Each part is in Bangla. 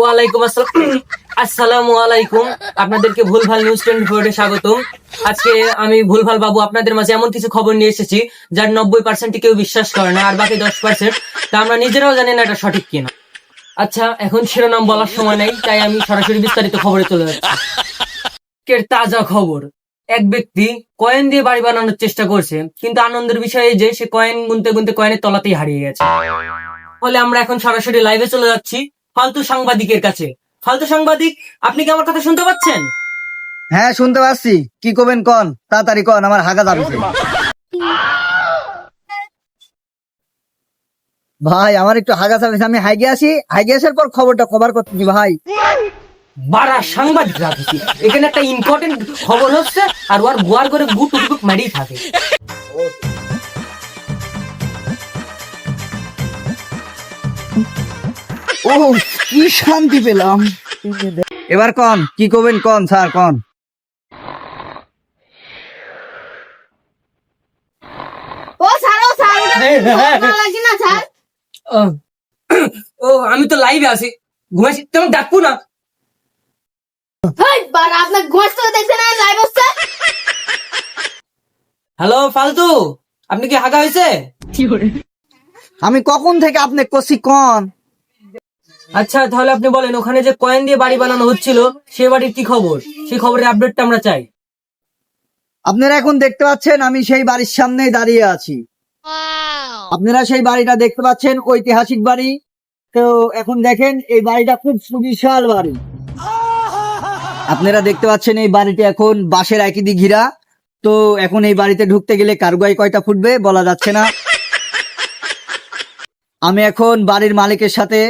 ওয়ালাইকুম আসসালাম। আসসালামু আলাইকুম। আপনাদেরকে ভুলভাল নিউজ টোয়েন্টি ফোরে স্বাগতম। আজকে আমি ভুলভাল বাবু আপনাদের মাঝে এমন কিছু খবর নিয়ে এসেছি, যার নব্বই পার্সেন্ট কেউ বিশ্বাস করে না আর বাকি দশ পার্সেন্ট তা আমরা নিজেরাও জানি না এটা সঠিক কিনা। আচ্ছা এখন শিরোনাম বলার সময় নেই, তাই আমি সরাসরি বিস্তারিত খবরে চলে যাচ্ছি। তাজা খবর, এক ব্যক্তি কয়েন দিয়ে বাড়ি বানানোর চেষ্টা করছে, কিন্তু আনন্দের বিষয় যে, সে কয়েন গুনতে গুনতে কয়েনের তলাতেই হারিয়ে গেছে। ফলে আমরা এখন সরাসরি লাইভে চলে যাচ্ছি। ফালতু সাংবাদিকের কাছে। ফালতু সাংবাদিক আপনি কি আমার কথা শুনতে পাচ্ছেন? হ্যাঁ শুনতে পাচ্ছি। কি করবেন কন? তাড়াতাড়ি কন আমার হাগা দাবি ভাই আমার একটু হাগা চাপিস আমি হাইগে আসি। হাইগে আসার পর খবরটা কভার করতেছি ভাই। বারা সাংবাদিক রাখছি এখানে একটা ইম্পর্টেন্ট খবর হচ্ছে আর ওর গোয়ার করে গুট টুক মারিই থাকে। ও কি শান্তি পেলাম। এবার কন কি করবেন কন স্যার কন। ও স্যার ও স্যার না স্যার। ও, ও আমি তো লাইভে আছি। ঘুমাইছি তুমি ডাকবো না? আপনার তো দেখছেন লাইভ হচ্ছে। হ্যালো ফালতু আপনি কি হাগা হয়েছে? আমি কখন থেকে আপনি কষি কন? আচ্ছা তাহলে আপনি বলেন ওখানে যে কয়েন দিয়ে বাড়ি বানানো হচ্ছিল সে বাড়ির কি খবর? সেই খবরের আপডেটটা আমরা চাই। আপনারা এখন দেখতে পাচ্ছেন আমি সেই বাড়ির সামনেই দাঁড়িয়ে আছি। আপনারা সেই বাড়িটা দেখতে পাচ্ছেন ঐতিহাসিক বাড়ি। তো এখন দেখেন এই বাড়িটা খুব সুবিশাল বাড়ি। আপনারা দেখতে পাচ্ছেন এই বাড়িটি এখন বাঁশের একই দিক ঘিরা। তো এখন এই বাড়িতে ঢুকতে গেলে কারগাই কয়টা ফুটবে বলা যাচ্ছে না। আমি এখন বাড়ির মালিকের সাথে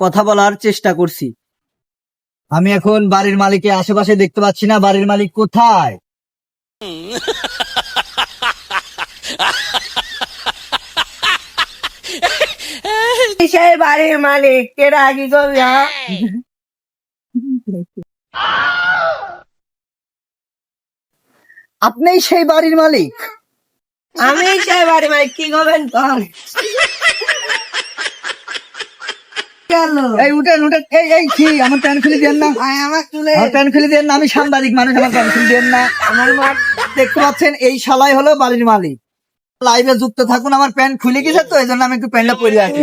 কথা বলার চেষ্টা করছি। আমি এখন বাড়ির মালিকের আশেপাশে দেখতে পাচ্ছি না বাড়ির মালিক কোথায়? সেই বাড়ির মালিক? কেরা কি করবি হ্যাঁ? আপনি সেই বাড়ির মালিক? আমি সেই বাড়ির মালিক কি করবেন এই উঠেন উঠেন এই এই কি? আমার প্যান খুলে দেন না। আমার চুলে। প্যান খুলে দেন না আমি সাংবাদিক মানুষ আমার প্যান খুলে দেন না। আমার দেখতে পাচ্ছেন এই শালাই হলো বাড়ির মালিক। লাইভে যুক্ত থাকুন আমার প্যান খুলে গেছে তো এই জন্য আমি একটু প্যানটা পরে আছি।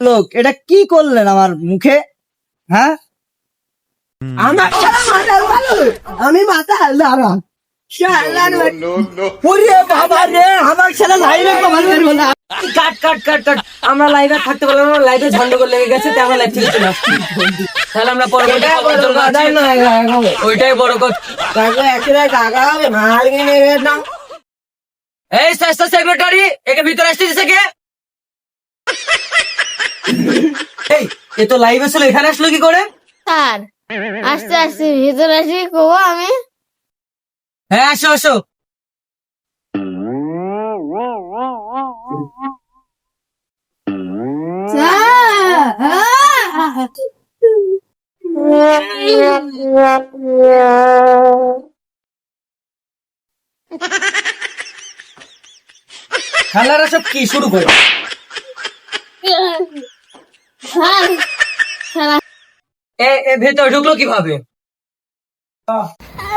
লোক এটা কি করলেন আমার মুখে? হ্যাঁ? আমার আমি মাথা হালদারা। আমার ছেলে লাইভে কমাল করব না কাট কাট কাট কাট। আমরা লাইভে থাকতে পারলাম না লাইভে ঝন্ডগোল লেগে গেছে তাই আমরা লাইভ থেকে চলে তাহলে আমরা পরবর্তী খবর চলে যাচ্ছি। ওইটাই বড় কথা। এই স্বাস্থ্য সেক্রেটারি একে ভিতরে আসতে দিছে কে? এই এ তো লাইভে ছিল এখানে আসলো কি করে? স্যার আস্তে আস্তে ভিতরে আসি কবো আমি? হ্যাঁ আসো আসো। খেলারা সব কি শুরু করে? এ ভেতর ঢুকলো কীভাবে?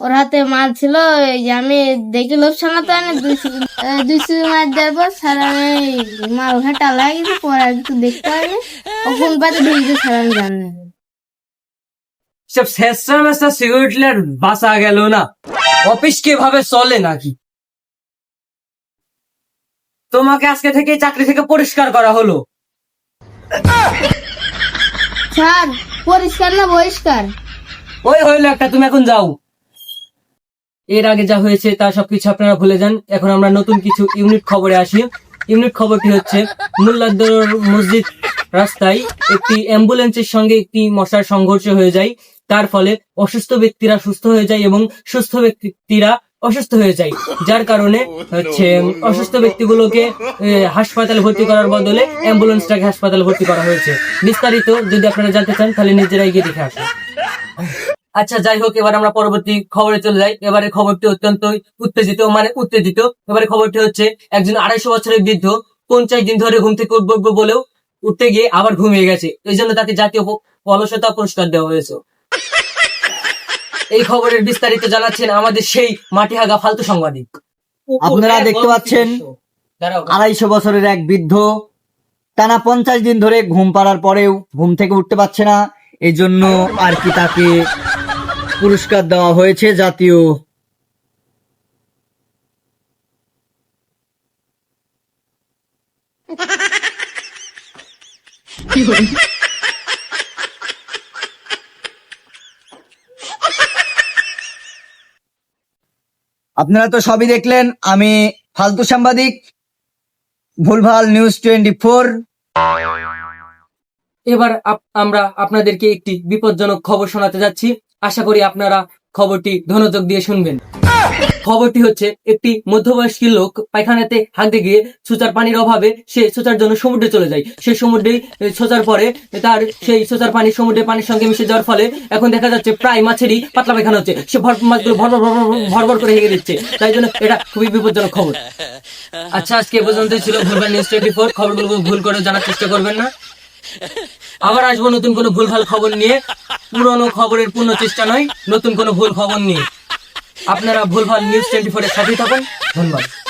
ওর হাতে মাল ছিল যে আমি দেখি সামলাতে পারি না দুই আহ, মাছ দেওয়ার পর স্যার আমি মাল ওখানে টালা পরে আর কিছু দেখতে পারিনি ও কোন পাতে ঢুকছে স্যার আমি জানি সব শেষরা মেসা সিকিউরিটি বাসা গেল না। অফিস কীভাবে চলে নাকি? তোমাকে আজকে থেকে চাকরি থেকে পরিষ্কার করা হলো। স্যার পরিষ্কার না বহিষ্কার? ওই হইল একটা তুমি এখন যাও। এর আগে যা হয়েছে তা সবকিছু আপনারা ভুলে যান। এখন আমরা নতুন কিছু ইউনিট খবরে আসি। ইউনিট খবরটি হচ্ছে, মোল্লাদ্দর মসজিদ রাস্তায় একটি অ্যাম্বুলেন্সের সঙ্গে একটি মশার সংঘর্ষ হয়ে যায়। তার ফলে অসুস্থ ব্যক্তিরা সুস্থ হয়ে যায় এবং সুস্থ ব্যক্তিরা অসুস্থ হয়ে যায়। যার কারণে হচ্ছে, অসুস্থ ব্যক্তিগুলোকে হাসপাতালে ভর্তি করার বদলে অ্যাম্বুলেন্সটাকে হাসপাতালে ভর্তি করা হয়েছে। বিস্তারিত যদি আপনারা জানতে চান, তাহলে নিজেরাই গিয়ে দেখে আসুন। আচ্ছা যাই হোক এবার আমরা পরবর্তী খবরে চলে যাই। এবারে খবরটি অত্যন্ত উত্তেজিত মানে উত্তেজিত। এবারে খবরটি হচ্ছে একজন আড়াইশো বছরের বৃদ্ধ পঞ্চাশ দিন ধরে ঘুম থেকে উঠবো বলেও উঠতে গিয়ে আবার ঘুমিয়ে গেছে। এই জন্য তাকে জাতীয় অলসতা পুরস্কার দেওয়া হয়েছে। এই খবরের বিস্তারিত জানাচ্ছেন আমাদের সেই মাটিহাগা ফালতু সাংবাদিক। আপনারা দেখতে পাচ্ছেন আড়াইশো বছরের এক বৃদ্ধ টানা পঞ্চাশ দিন ধরে ঘুম পাড়ার পরেও ঘুম থেকে উঠতে পারছে না। এই জন্য আর কি তাকে পুরস্কার দেওয়া হয়েছে জাতীয় আপনারা তো সবই দেখলেন আমি ফালতু সাংবাদিক ভুলভাল নিউজ টোয়েন্টি ফোর। এবার আপ- আমরা আপনাদেরকে একটি বিপজ্জনক খবর শোনাতে যাচ্ছি। আশা করি আপনারা খবরটি ধনযোগ দিয়ে শুনবেন। খবরটি হচ্ছে, একটি মধ্যবয়স্ক লোক পায়খানাতে হাঁকতে গিয়ে সোচার পানির অভাবে সে সোচার জন্য সমুদ্রে চলে যায়। সে সমুদ্রে সোচার পরে তার সেই সোচার পানি সমুদ্রে পানির সঙ্গে মিশে যাওয়ার ফলে এখন দেখা যাচ্ছে প্রায় মাছেরই পাতলা পায়খানা হচ্ছে। সে ভর মাছগুলো ভর ভর ভর ভর ভর ভর করে হেগে দিচ্ছে। তাই জন্য এটা খুবই বিপজ্জনক খবর। আচ্ছা আজকে এ পর্যন্তই ছিল ভুলভাল নিউজ টোয়েন্টি ফোর। খবরগুলো ভুল করে জানার চেষ্টা করবেন না। আবার আসব নতুন কোনো ভুলভাল খবর নিয়ে। পুরনো খবরের পূর্ণ চেষ্টা নয়, নতুন কোনো ভুল খবর নিয়ে। আপনারা ভুলভাল নিউজ টোয়েন্টি ফোরের সাথেই থাকুন। ধন্যবাদ।